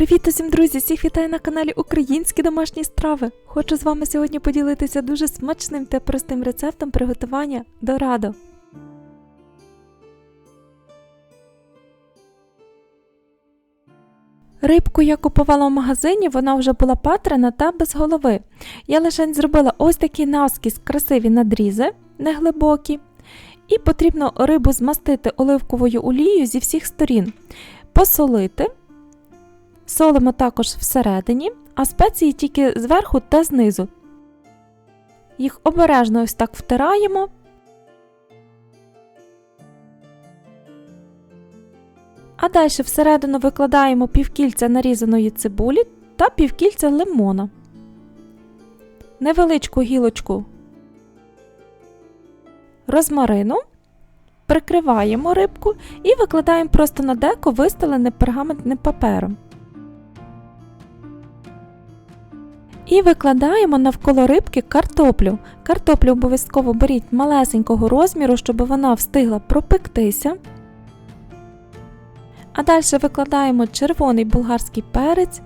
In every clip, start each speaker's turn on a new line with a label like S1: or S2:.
S1: Привіт усім, друзі! Всіх вітаю на каналі Українські домашні страви. Хочу з вами сьогодні поділитися дуже смачним та простим рецептом приготування дорадо. Рибку я купувала в магазині, вона вже була патрена та без голови. Я лише зробила ось такі навскіз красиві надрізи, неглибокі. І потрібно рибу змастити оливковою олією зі всіх сторін, посолити. Солимо також всередині, а спеції тільки зверху та знизу. Їх обережно ось так втираємо. А далі всередину викладаємо півкільця нарізаної цибулі та півкільця лимона, невеличку гілочку розмарину, прикриваємо рибку і викладаємо просто на деко вистелене пергаментним папером. І викладаємо навколо рибки картоплю. Картоплю обов'язково беріть малесенького розміру, щоб вона встигла пропектися. А далі викладаємо червоний болгарський перець.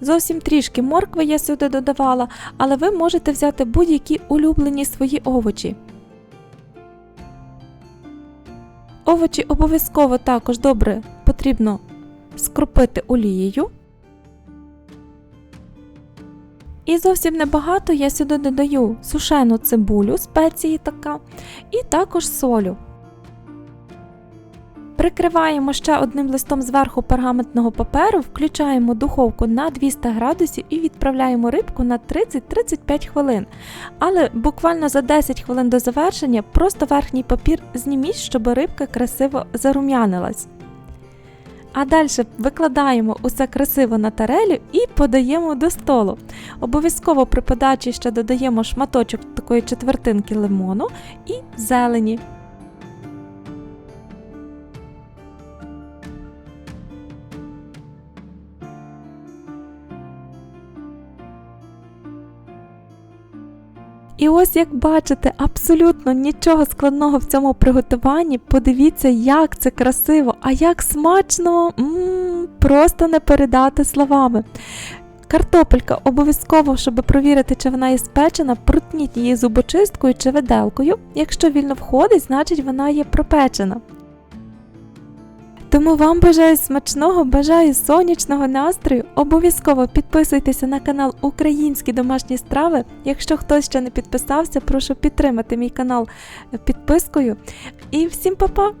S1: Зовсім трішки моркви я сюди додавала, але ви можете взяти будь-які улюблені свої овочі. Овочі обов'язково також добре потрібно скропити олією. І зовсім небагато я сюди додаю сушену цибулю, спеції така, і також солю. Прикриваємо ще одним листом зверху пергаментного паперу, включаємо духовку на 200 градусів і відправляємо рибку на 30-35 хвилин. Але буквально за 10 хвилин до завершення просто верхній папір зніміть, щоб рибка красиво зарум'янилась. А далі викладаємо усе красиво на тарелю і подаємо до столу. Обов'язково при подачі ще додаємо шматочок такої четвертинки лимону і зелені. І ось як бачите, абсолютно нічого складного в цьому приготуванні. Подивіться, як це красиво, а як смачно, М-м, просто не передати словами. Картопелька обов'язково, щоб провірити, чи вона є спечена, протніть її зубочисткою чи виделкою. Якщо вільно входить, значить вона є пропечена. Тому вам бажаю смачного, бажаю сонячного настрою. Обов'язково підписуйтеся на канал Українські домашні страви. Якщо хтось ще не підписався, прошу підтримати мій канал підпискою. І всім па-па!